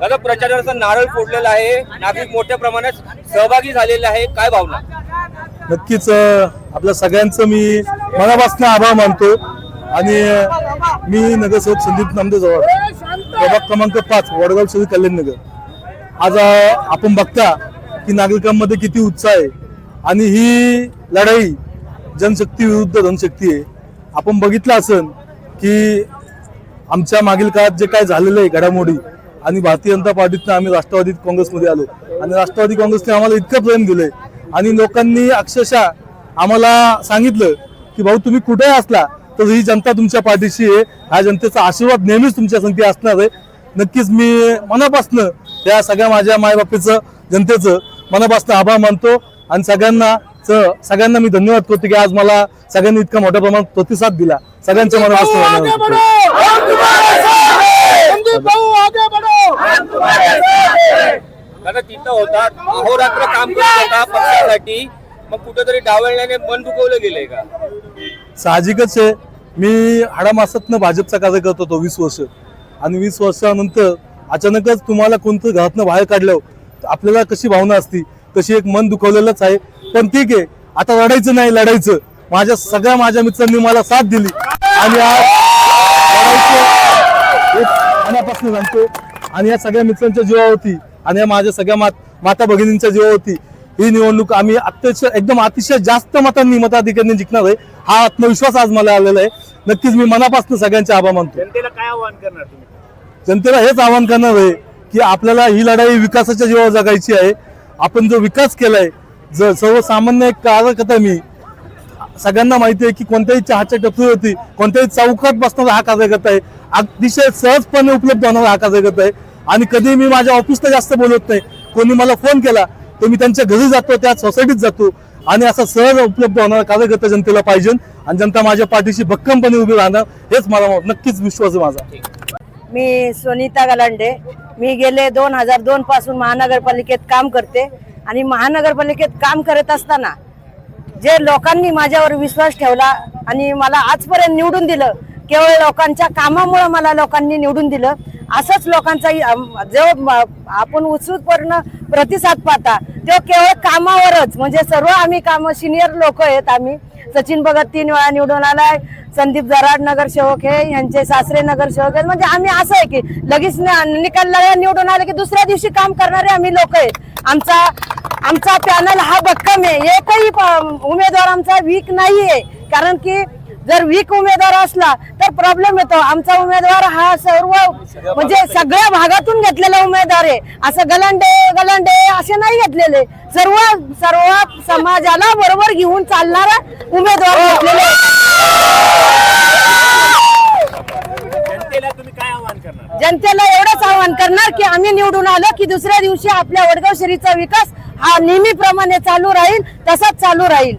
दादा प्रचाराचा नारळ फोडलेला आहे. नागरिक मोठ्या प्रमाणात सहभागी झालेले आहे. काय भावना? नक्कीच आपल्या सगळ्यांचं मी मनापासून आभार मानतो. आणि मी नगरसेवक संदीप नामदेव जवळ प्रभाग क्रमांक पाच वडगाव शहरी कल्याण नगर. आज आपण बघता की नागरिकांमध्ये किती उत्साह आहे. आणि ही लढाई जनशक्ती विरुद्ध धनशक्ती आहे. आपण बघितलं असन की आमच्या मागील काळात जे काय झालेलं आहे घडामोडी आणि भारतीय जनता पार्टीतनं आम्ही राष्ट्रवादी काँग्रेसमध्ये आलो. आणि राष्ट्रवादी काँग्रेसने आम्हाला इतकं प्रेम दिलंय. आणि लोकांनी अक्षरशः आम्हाला सांगितलं की भाऊ तुम्ही कुठेही असला तर ही जनता तुमच्या पाठीशी आहे. हा जनतेचा आशीर्वाद नेहमीच तुमच्या संगती असणार आहे. नक्कीच मी मनापासनं त्या सगळ्या माझ्या मायबापीचं जनतेचं मनापासून आभार मानतो. आणि सगळ्यांना सगळ्यांना मी धन्यवाद करतो की आज मला सगळ्यांनी इतका मोठ्या प्रमाणात प्रतिसाद दिला. सगळ्यांच्या मनापासून होतात. अहोरात्र काम करत होता पक्षासाठी. मग कुठेतरी डावलण्याने मन दुखवलं गेलंय का? साहजिकच आहे. मी हाडामासातनं भाजपचा कार्य करत होतो वीस वर्ष. आणि वीस वर्षानंतर अचानकच तुम्हाला कोणतं घरातनं बाहेर काढलं आपल्याला कशी भावना असती? तशी एक मन दुखवलेलंच आहे. पण ठीक आहे. आता लढायचं नाही लढायचं. माझ्या सगळ्या माझ्या मित्रांनी मला साथ दिली. आणि आज एक मनापासून सांगतो. आणि या सगळ्या मित्रांच्या जीवावरती आणि माझ्या सगळ्या मात माता भगिनींच्या जीवावरती ही निवडणूक आम्ही अत्यंत एकदम अतिशय जास्त मतांनी मताधिकाऱ्यांनी जिंकणार आहे. हा आत्मविश्वास आज मला आलेला आहे. नक्कीच मी मनापासून सगळ्यांचे आभार मानतो. जनतेला काय आव्हान करणार तुम्ही? जनतेला हेच आवाहन करणार आहे की आपल्याला ही लढाई विकासाच्या जीवावर जगायची आहे. आपण जो विकास केलाय जर सर्वसामान्य एक कार्यकर्ता मी सगळ्यांना माहिती आहे की कोणत्याही चहाच्या टपरीवरती कोणत्याही चौकात बसणारा हा कार्यकर्ता आहे. अतिशय सहजपणे उपलब्ध होणारा हा कार्यकर्ता आहे. आणि कधी मी माझ्या ऑफिसला जास्त बोलत नाही. कोणी मला फोन केला तर मी त्यांच्या घरी जातो त्या सोसायटीत जातो. आणि असा सहज उपलब्ध होणारा कार्यकर्ता जनतेला पाहिजे. आणि जनता माझ्या पाठीशी भक्कमपणे उभी राहणार हेच मला नक्कीच विश्वास आहे माझा. मी सुनीता गलांडे. मी गेले दोन हजार दोन पासून महानगरपालिकेत काम करते. आणि महानगरपालिकेत काम करत असताना जे लोकांनी माझ्यावर विश्वास ठेवला आणि मला आजपर्यंत निवडून दिलं केवळ लोकांच्या कामामुळे मला लोकांनी निवडून दिलं असंच लोकांचा जो आपण उत्सुकपूर्ण प्रतिसाद पाहता तो केवळ कामावरच म्हणजे सर्व आम्ही काम सिनियर लोक आहेत आम्ही. सचिन भगत तीन वेळा निवडून आलाय संदीप जराड नगरसेवक हे यांचे सासरे नगरसेवक आहेत. म्हणजे आम्ही असं आहे की लगेच निकाल निवडून आले की दुसऱ्या दिवशी काम करणारे आम्ही लोक आहेत. आमचा आमचा पॅनल हा भक्कम आहे. एकही प- उमेदवार आमचा वीक नाहीये. कारण की जर वीक उमेदवार असला तर प्रॉब्लेम येतो. आमचा उमेदवार हा सर्व म्हणजे सगळ्या भागातून घेतलेला उमेदवार आहे. असं गलांडे गलांडे असे नाही घेतलेले. सर्व सर्व समाजाला बरोबर घेऊन चालणारा उमेदवार घेतलेले आहे. जनतेला तुम्ही काय आव्हान करणार? जनतेला एवढंच आवाहन करणार की आम्ही निवडून आलो की दुसऱ्या दिवशी आपल्या वडगाव शहरीचा विकास हा नेहमीप्रमाणे चालू राहील तसाच चालू राहील.